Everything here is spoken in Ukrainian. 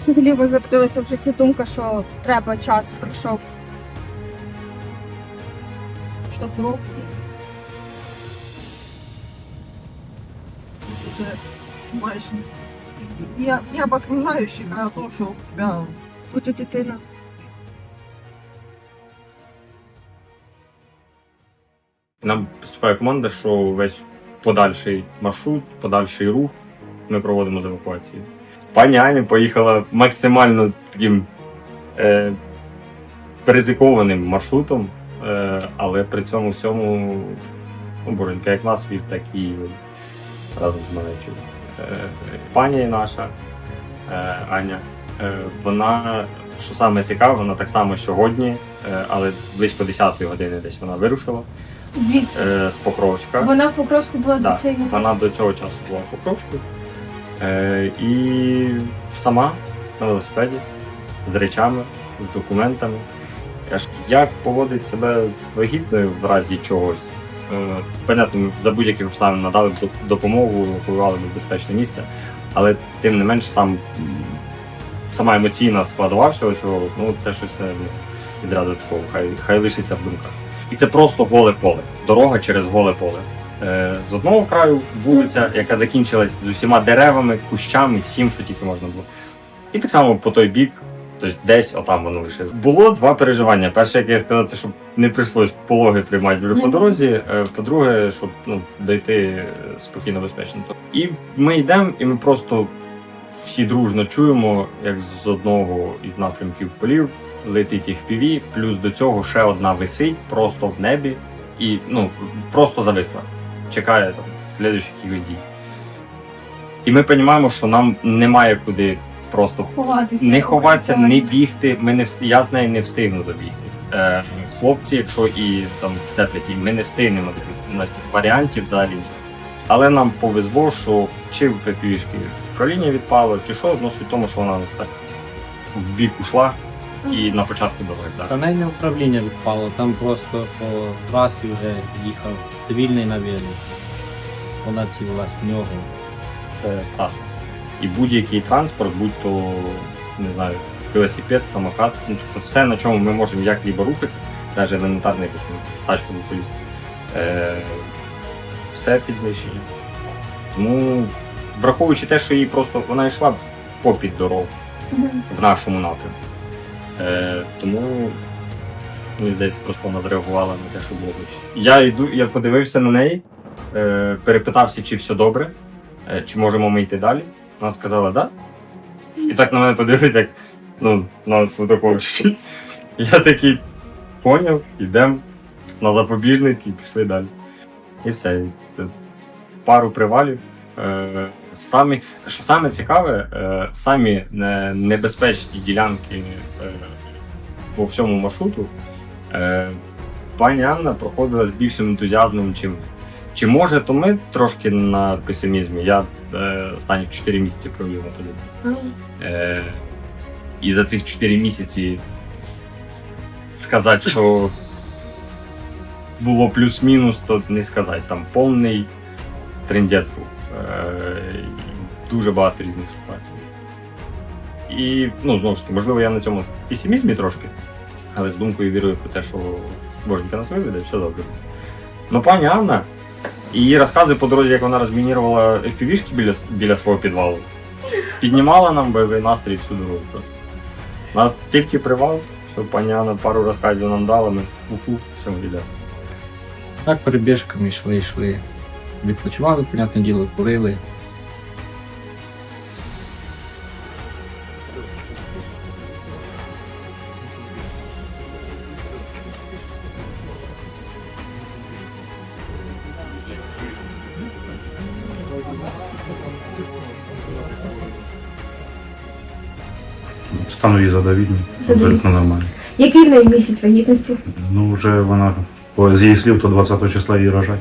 взагалі ви закрилися вже ця думка, що треба час прийшов? Что срок уже. Уже понимаешь, не, не, не об окружающих, а о том, что у тебя Бути дитина. Нам поступає команда, що весь подальший маршрут, подальший рух ми проводимо з евакуації. Пані Аня поїхала максимально таким е, ризикованим маршрутом, е, але при цьому всьому ну, боженька як нас вів, так і разом з малечою. Е, пані наша е, Аня, е, вона, що саме цікаве, вона так само сьогодні, е, але близько 10-ї години десь вона вирушила Звідки? е, з Покровська. Вона в Покровську була до Так, цієї вона до цього часу була в Покровську. Е, і сама на велосипеді з речами, з документами. Як поводить себе з вагітною в разі чогось? Е, понятно, за будь-яких обставин надали б допомогу, евакуювали б безпечне місце, але тим не менш сам, сама емоційна складова всього цього, ну це щось не із ряду такого, хай, хай лишиться в думках. І це просто голе поле, дорога через голе поле. Е, з одного краю вулиця, яка закінчилась з усіма деревами, кущами, всім, що тільки можна було. І так само по той бік, тобто десь отам воно лише. Було два переживання. Перше, яке я сказав, це щоб не прийшлось пологи приймати вже по дорозі. Е, По-друге, щоб ну, дойти е, спокійно, безпечно. І ми йдемо, і ми просто всі дружно чуємо, як з одного із напрямків полів летить FPV, плюс до цього ще одна висить просто в небі і ну, просто зависла. Чекає там слідуючих якихось дій. І ми розуміємо, що нам немає куди просто ховатися. не ховатися, не бігти. Ми не вст... Я з нею не встигну добігти. Е, хлопці, якщо і там вцеплять, і ми не встигнемо. У нас тих варіантів взагалі. Але нам повезло, що чи в фетвішки управління відпало, чи що, одно суть в тому, що вона нас так в бік ушла і на початку дороги. Та Так. неї не управління відпало, там просто по трасі вже їхав цивільний на. Вона цілилась в нього. Це траса. І будь-який транспорт, будь то не знаю, велосипед, самокат, ну тобто все, на чому ми можемо як-либо рухатися, навіть елементарний якийсь, ну, тачка популіст, е, все під знищення. Тому, враховуючи те, що їй просто вона йшла попід дорогу в нашому напрямку. Е, тому мені здається, просто вона зреагувала на те, що було. Я йду, я подивився на неї, е, перепитався, чи все добре, е, чи можемо ми йти далі. Вона сказала да. І так на мене подивилися, як ну, на такого. Я такий поняв, йдемо на запобіжник і пішли далі. І все. Пару привалів. Е, самі, що саме цікаве, е, самі небезпечні ділянки е, по всьому маршруту. Пані Анна проходила з більшим ентузіазмом, чим. Чи може, то ми трошки на песимізмі. Я останні 4 місяці провів на позиції. Е, і за цих 4 місяці сказати, що було плюс-мінус, то не сказати. Там повний трендець був. Е, дуже багато різних ситуацій. І, ну, знову ж таки, можливо, я на цьому песимізмі трошки, але з думкою і вірою про те, що боженька нас виведе, все добре. Ну, пані Анна, її розкази по дорозі, як вона розмінірувала FPV-шки біля, біля свого підвалу, піднімала нам бойовий настрій всю дорогу просто. У нас тільки привал, що пані Анна пару розказів нам дала, ми фу-фу, все йде. Так перебіжками йшли, йшли. Відпочивали, понятне діло, курили. Стан її задовільний, Задовільний. абсолютно нормально. Який в неї місяць вагітності? Ну, вже вона, по- з її слів, то 20 числа її рожать.